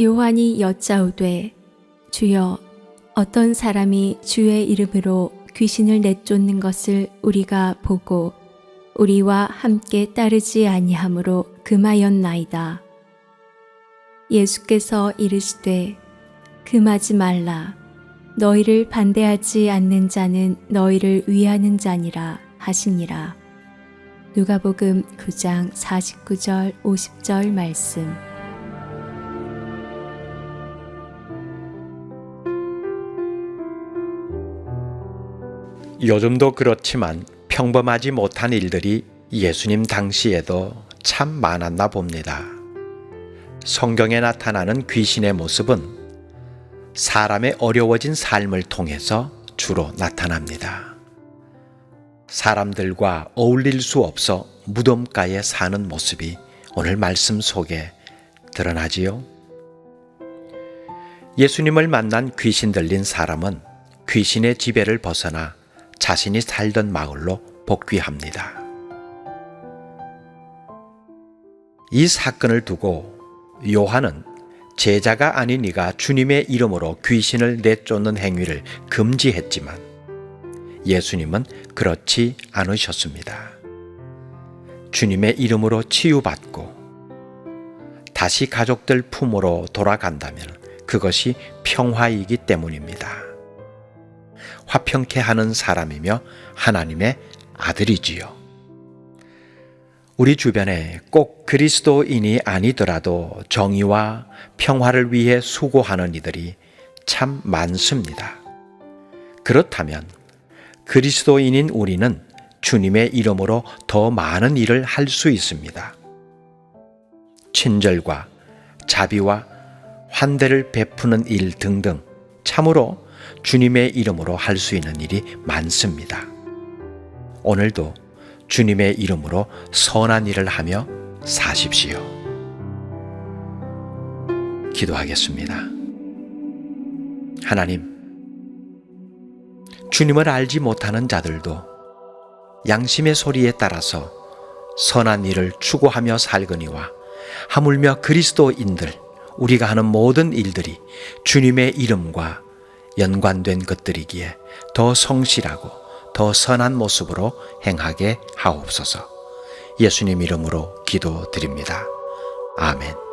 요한이 여짜오되 주여 어떤 사람이 주의 이름으로 귀신을 내쫓는 것을 우리가 보고 우리와 함께 따르지 아니하므로 금하였나이다. 예수께서 이르시되 금하지 말라 너희를 반대하지 않는 자는 너희를 위하는 자니라 하시니라. 누가복음 9장 49절 50절 말씀. 요즘도 그렇지만 평범하지 못한 일들이 예수님 당시에도 참 많았나 봅니다. 성경에 나타나는 귀신의 모습은 사람의 어려워진 삶을 통해서 주로 나타납니다. 사람들과 어울릴 수 없어 무덤가에 사는 모습이 오늘 말씀 속에 드러나지요. 예수님을 만난 귀신 들린 사람은 귀신의 지배를 벗어나 자신이 살던 마을로 복귀합니다. 이 사건을 두고 요한은 제자가 아닌 이가 주님의 이름으로 귀신을 내쫓는 행위를 금지했지만 예수님은 그렇지 않으셨습니다. 주님의 이름으로 치유받고 다시 가족들 품으로 돌아간다면 그것이 평화이기 때문입니다. 화평케 하는 사람이며 하나님의 아들이지요. 우리 주변에 꼭 그리스도인이 아니더라도 정의와 평화를 위해 수고하는 이들이 참 많습니다. 그렇다면 그리스도인인 우리는 주님의 이름으로 더 많은 일을 할 수 있습니다. 친절과 자비와 환대를 베푸는 일 등등 참으로 주님의 이름으로 할 수 있는 일이 많습니다. 오늘도 주님의 이름으로 선한 일을 하며 사십시오. 기도하겠습니다. 하나님, 주님을 알지 못하는 자들도 양심의 소리에 따라서 선한 일을 추구하며 살거니와 하물며 그리스도인들, 우리가 하는 모든 일들이 주님의 이름과 연관된 것들이기에 더 성실하고 더 선한 모습으로 행하게 하옵소서. 예수님 이름으로 기도드립니다. 아멘.